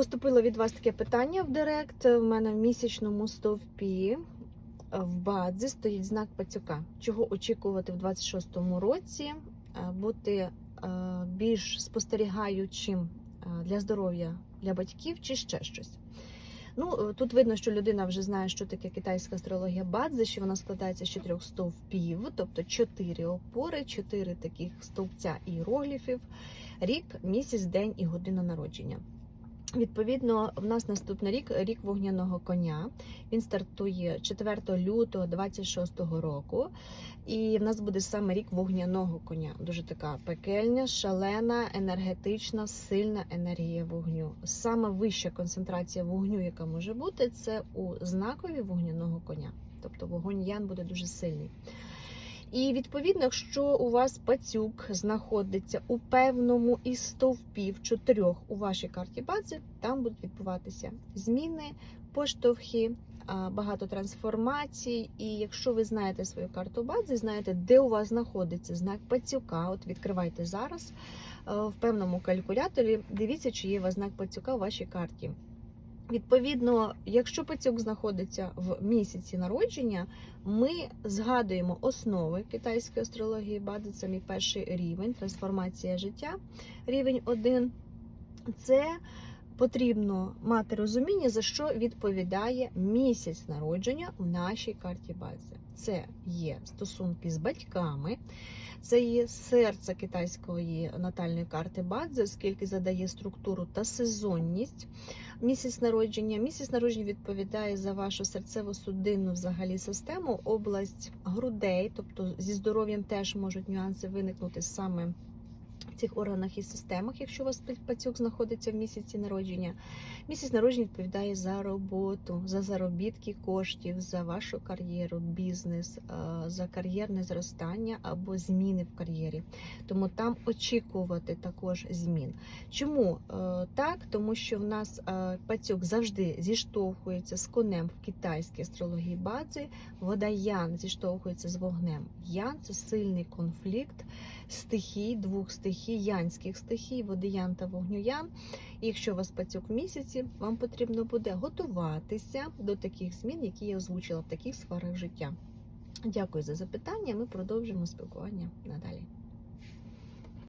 Поступило від вас таке питання в Директ. У мене в місячному стовпі е, в бадзі стоїть знак пацюка. Чого очікувати в 26-му році? Е, Бути е, більш спостерігаючим для здоров'я для батьків чи ще щось. Ну, тут видно, що людина вже знає, що таке китайська астрологія бадзи, що вона складається з чотирьох стовпів, тобто чотири опори, чотири таких стовпця іерогліфів, рік, місяць, день і година народження. Відповідно, в нас наступний рік рік вогняного коня. Він стартує 4 лютого 26 року. І в нас буде саме рік вогняного коня. Дуже така пекельня, шалена, енергетична, сильна енергія вогню. Саме вища концентрація вогню, яка може бути, це у знакові вогняного коня. Тобто вогонь ян буде дуже сильний. І відповідно, якщо у вас пацюк знаходиться у певному із стовпів чотирьох у вашій карті бази, там будуть відбуватися зміни, поштовхи, багато трансформацій. І якщо ви знаєте свою карту бази, знаєте, де у вас знаходиться знак пацюка, от відкривайте зараз е, в певному калькуляторі, дивіться, чи є у вас знак пацюка у вашій карті. Відповідно, якщо пацюк знаходиться в місяці народження, ми згадуємо основи китайської астрології Бади, це мій перший рівень, трансформація життя. Рівень 1 це потрібно мати розуміння, за що відповідає місяць народження в нашій карті бази. Це є стосунки з батьками, це є серце китайської натальної карти Бадзи, оскільки задає структуру та сезонність. Місяць народження. Місяць народження відповідає за вашу серцево-судинну взагалі систему, область грудей, тобто зі здоров'ям теж можуть нюанси виникнути саме цих органах і системах, якщо у вас пацюк знаходиться в місяці народження. Місяць народження відповідає за роботу, за заробітки коштів, за вашу кар'єру, бізнес, за кар'єрне зростання або зміни в кар'єрі. Тому там очікувати також змін. Чому е, так? Тому що в нас е, пацюк завжди зіштовхується з конем в китайській астрології бази. Вода Ян зіштовхується з вогнем. Ян це сильний конфлікт стихій, двох стихій, янських стихій, водиян та вогню Ян. Якщо у вас пацюк в місяці, вам потрібно буде готуватися до таких змін, які я озвучила в таких сферах життя. Дякую за запитання. Ми продовжимо спілкування надалі.